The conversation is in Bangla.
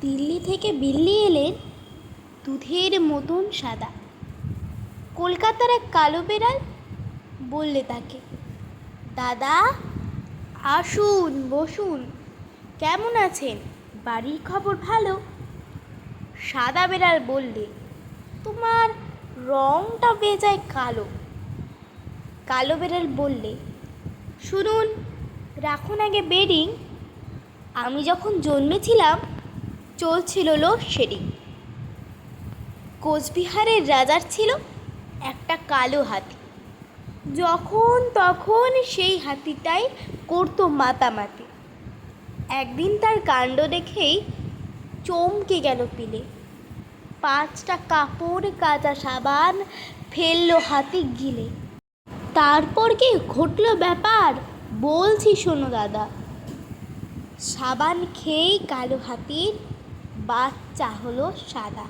দিল্লি থেকে বিল্লি এলেন দুধের মতন সাদা। কলকাতার এক কালো বেড়াল বললে তাকে, দাদা, আসুন, বসুন। কেমন আছেন? বাড়ির খবর ভালো? সাদা বেড়াল বললে, তোমার রংটা বেজায় কালো। কালো বেড়াল বললে, শুনুন, রাখুন আগে বেডিং আমি যখন জন্মেছিলাম চলছিল লোডশেডিং কোচবিহারের রাজার ছিল একটা কালো হাতি। যখন তখন সেই হাতিটাই করতো মাতামাতি। একদিন তার কাণ্ড দেখেই চমকে গেল পিলে। পাঁচটা কাপড়, কাচা সাবান ফেলল হাতি গিলে। তারপর কি ঘটলো ব্যাপার? বলছি শোনো দাদা। সাবান খেয়েই কালো হাতির বাচ্চা হলো সাদা।